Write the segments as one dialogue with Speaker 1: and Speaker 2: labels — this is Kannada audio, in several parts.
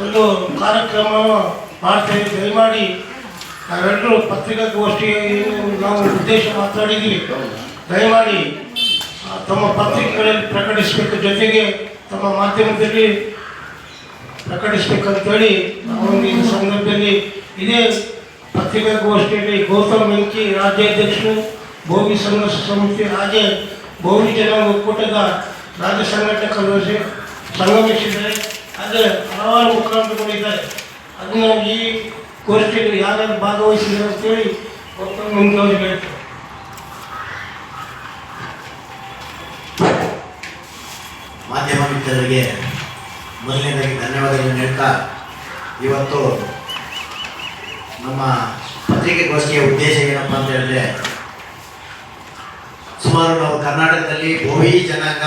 Speaker 1: ಒಂದು ಕಾರ್ಯಕ್ರಮ ಮಾಡ್ತೇವೆ ದಯಮಾಡಿ ನಾವೆಲ್ಲರೂ ಪತ್ರಿಕಾಗೋಷ್ಠಿ ನಾವು ಉದ್ದೇಶ ಮಾತಾಡಿದ್ವಿ ದಯಮಾಡಿ ತಮ್ಮ ಪತ್ರಿಕೆಗಳಲ್ಲಿ ಪ್ರಕಟಿಸಬೇಕು ಜೊತೆಗೆ ತಮ್ಮ ಮಾಧ್ಯಮದಲ್ಲಿ ಪ್ರಕಟಿಸಬೇಕಂತೇಳಿ ನಾವು ಈ ಸಂದರ್ಭದಲ್ಲಿ ಇದೇ ಪತ್ರಿಕಾಗೋಷ್ಠಿಯಲ್ಲಿ ಗೌತಮ್ ವೆಂಕಿ ರಾಜ್ಯಾಧ್ಯಕ್ಷರು ಭೂಮಿ ಸಂಘರ್ಷ ಸಮಿತಿ ಹಾಗೆ ಭೂಮಿ ಜನ ಒಕ್ಕೂಟದ ರಾಜ್ಯ ಸಂಘಟಕರು ಸಂಗಮಿಸಿದರೆ ಹಾಗೆ ಹಲವಾರು ಮುಖಂಡರುಗಳಿದ್ದಾರೆ ಅದನ್ನ ಈ ಗೋಷ್ಠಿಯಲ್ಲಿ ಯಾರ್ಯಾರು ಭಾಗವಹಿಸಿದ್ರು ಅಂತೇಳಿ ಒಪ್ಪಂದ ಮುಂದೆ ಅವರಿಗೆ ಹೇಳ್ತಾರೆ.
Speaker 2: ಮಾಧ್ಯಮ ಮಿತ್ರರಿಗೆ ಮೊದಲನೇದಾಗಿ ಧನ್ಯವಾದಗಳನ್ನು ಹೇಳ್ತಾ ಇವತ್ತು ನಮ್ಮ ಪತ್ರಿಕೆಗೋಷ್ಠಿಯ ಉದ್ದೇಶ ಏನಪ್ಪ ಅಂತ ಹೇಳಿದ್ರೆ ಸುಮಾರು ನಾವು ಕರ್ನಾಟಕದಲ್ಲಿ ಭೋವಿ ಜನಾಂಗ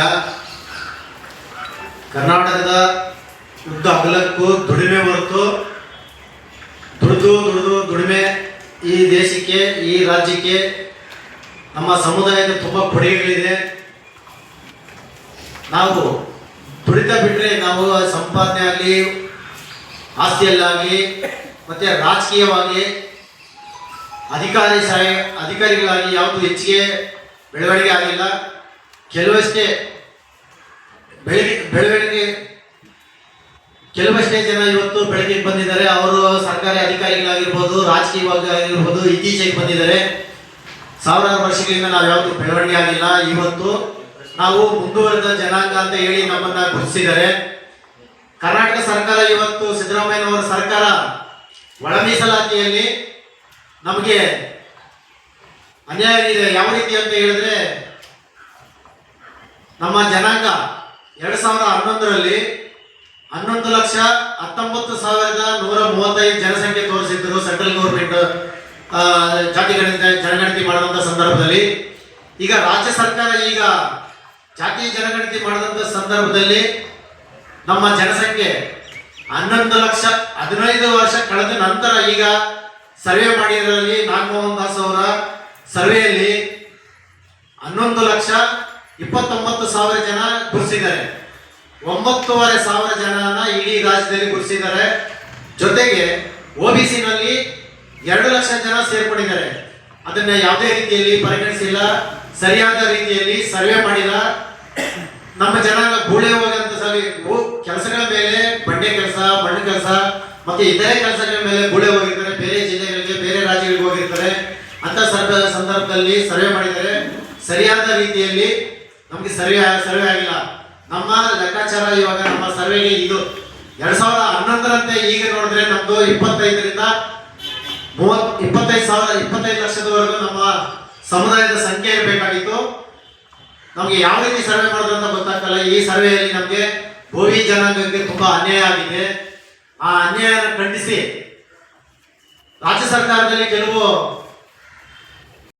Speaker 2: ಕರ್ನಾಟಕದ ಯುದ್ಧ ಅಗಲಕ್ಕೂ ದುಡಿಮೆ ಹೊರತು, ದುಡಿದು ದುಡಿದು, ದುಡಿಮೆ ಈ ದೇಶಕ್ಕೆ, ಈ ರಾಜ್ಯಕ್ಕೆ, ನಮ್ಮ ಸಮುದಾಯದ ತುಂಬ ಕೊಡುಗೆಗಳಿದೆ. ನಾವು ದುಡಿತ ಬಿಟ್ಟರೆ ನಾವು ಸಂಪಾದನೆ ಆಗಲಿ, ಆಸ್ತಿಯಲ್ಲಾಗಲಿ, ಮತ್ತು ರಾಜಕೀಯವಾಗಿ ಅಧಿಕಾರಿ ಸಹಾಯ ಅಧಿಕಾರಿಗಳಾಗಿ ಯಾವುದು ಹೆಚ್ಚಿಗೆ ಬೆಳವಣಿಗೆ ಆಗಿಲ್ಲ. ಕೆಲವಷ್ಟೇ ಬೆಳಿ ಬೆಳವಣಿಗೆ ಕೆಲವಷ್ಟೇ ಜನ ಇವತ್ತು ಬೆಳಕಿಗೆ ಬಂದಿದ್ದಾರೆ. ಅವರು ಸರ್ಕಾರಿ ಅಧಿಕಾರಿಗಳಾಗಿರ್ಬೋದು ರಾಜಕೀಯವಾಗಿ ಆಗಿರ್ಬೋದು ಇತ್ತೀಚೆಗೆ ಬಂದಿದ್ದಾರೆ. ಸಾವಿರಾರು ವರ್ಷಗಳಿಂದ ನಾವು ಯಾವುದು ಬೆಳವಣಿಗೆ ಆಗಿಲ್ಲ. ಇವತ್ತು ನಾವು ಮುಂದುವರೆದ ಜನಾಂಗ ಅಂತ ಹೇಳಿ ನಮ್ಮನ್ನ ಗುರುತಿಸಿದ್ದಾರೆ. ಕರ್ನಾಟಕ ಸರ್ಕಾರ ಇವತ್ತು ಸಿದ್ದರಾಮಯ್ಯನವರ ಸರ್ಕಾರ ಒಳ ಮೀಸಲಾತಿಯಲ್ಲಿ ನಮಗೆ ಅನ್ಯಾಯ ಇದೆ ಯಾವ ರೀತಿ ಅಂತ ಹೇಳಿದ್ರೆ ನಮ್ಮ ಜನಾಂಗ ಎರಡ್ ಸಾವಿರದ ಹನ್ನೊಂದರಲ್ಲಿ ಹನ್ನೊಂದು ಲಕ್ಷ ಹತ್ತೊಂಬತ್ತು ಸಾವಿರದ ನೂರ ಮೂವತ್ತೈದು ಜನಸಂಖ್ಯೆ ತೋರಿಸಿದ್ರು ಸೆಂಟ್ರಲ್ ಗೌರ್ಮೆಂಟ್ ಜಾತಿ ಗಣತಿ ಜನಗಣತಿ ಮಾಡಿದಂಥ ಸಂದರ್ಭದಲ್ಲಿ. ಈಗ ರಾಜ್ಯ ಸರ್ಕಾರ ಈಗ ಜಾತಿ ಜನಗಣತಿ ಮಾಡಿದಂಥ ಸಂದರ್ಭದಲ್ಲಿ ನಮ್ಮ ಜನಸಂಖ್ಯೆ ಹನ್ನೊಂದು ಲಕ್ಷ ಹದಿನೈದು ವರ್ಷ ಕಳೆದ ನಂತರ ಈಗ ಸರ್ವೆ ಮಾಡಿದ್ರಲ್ಲಿ ನಾಗಮೋಹನ್ ದಾಸ್ ಅವರ ಸರ್ವೆಯಲ್ಲಿ ಹನ್ನೊಂದು ಲಕ್ಷ ಇಪ್ಪತ್ತೊಂಬತ್ತು ಸಾವಿರ ಜನ ಗುರುಸಿದ್ದಾರೆ ಒಂಬತ್ತೂವರೆ ಸಾವಿರ ಜನನ ಇಡೀ ರಾಜ್ಯದಲ್ಲಿ ಗುರುಸಿದ್ದಾರೆ ಜೊತೆಗೆ ಒ ಬಿ ಸಿನಲ್ಲಿ ಎರಡು ಲಕ್ಷ ಜನ ಸೇರ್ಪಡಿದ್ದಾರೆ ಅದನ್ನ ಯಾವುದೇ ರೀತಿಯಲ್ಲಿ ಪರಿಗಣಿಸಿಲ್ಲ, ಸರಿಯಾದ ರೀತಿಯಲ್ಲಿ ಸರ್ವೆ ಮಾಡಿಲ್ಲ. ನಮ್ಮ ಜನಾಂಗ ಗೂಳೆ ಹೋಗಂತ ಸಲ ಕೆಲಸಗಳ ಮೇಲೆ ಬಂಡೆ ಕೆಲಸ, ಮಣ್ಣು ಕೆಲಸ, ಮತ್ತೆ ಇತರೆ ಕೆಲಸಗಳ ಮೇಲೆ ಗೂಳೆ ಹೋಗಿರ್ತಾರೆ. ಬೇರೆ ಜಿಲ್ಲೆಗಳಿಗೆ, ಬೇರೆ ರಾಜ್ಯಗಳಿಗೆ ಹೋಗಿರ್ತಾರೆ. ಅಂತ ಸರ್ವೆ ಸಂದರ್ಭದಲ್ಲಿ ಸರ್ವೆ ಮಾಡಿದ್ದಾರೆ. ಸರಿಯಾದ ರೀತಿಯಲ್ಲಿ ನಮಗೆ ಸರ್ವೆ ಸರ್ವೆ ಆಗಿಲ್ಲ. ನಮ್ಮ ಲೆಕ್ಕಾಚಾರ ಇವಾಗ ನಮ್ಮ ಸರ್ವೆಗೆ ಇದು. ಎರಡ್ ಸಾವಿರದ ಹನ್ನೊಂದರಂತೆ ಈಗ ನೋಡಿದ್ರೆ ನಮ್ದು ಇಪ್ಪತ್ತೈದರಿಂದ ಮೂವತ್, ಇಪ್ಪತ್ತೈದು ಸಾವಿರ ಇಪ್ಪತ್ತೈದು ಲಕ್ಷದವರೆಗೂ ನಮ್ಮ ಸಮುದಾಯದ ಸಂಖ್ಯೆ ಇರಬೇಕಾಗಿತ್ತು. ನಮಗೆ ಯಾವ ರೀತಿ ಸರ್ವೆ ಮಾಡೋದು ಅಂತ ಗೊತ್ತಾಗ್ತಲ್ಲ, ಈ ಸರ್ವೆಯಲ್ಲಿ ನಮಗೆ ಭೂಮಿ ಜನಾಂಗಕ್ಕೆ ತುಂಬಾ ಅನ್ಯಾಯ ಆಗಿದೆ. ಆ ಅನ್ಯಾಯನ ಖಂಡಿಸಿ ರಾಜ್ಯ ಸರ್ಕಾರದಲ್ಲಿ ಕೆಲವು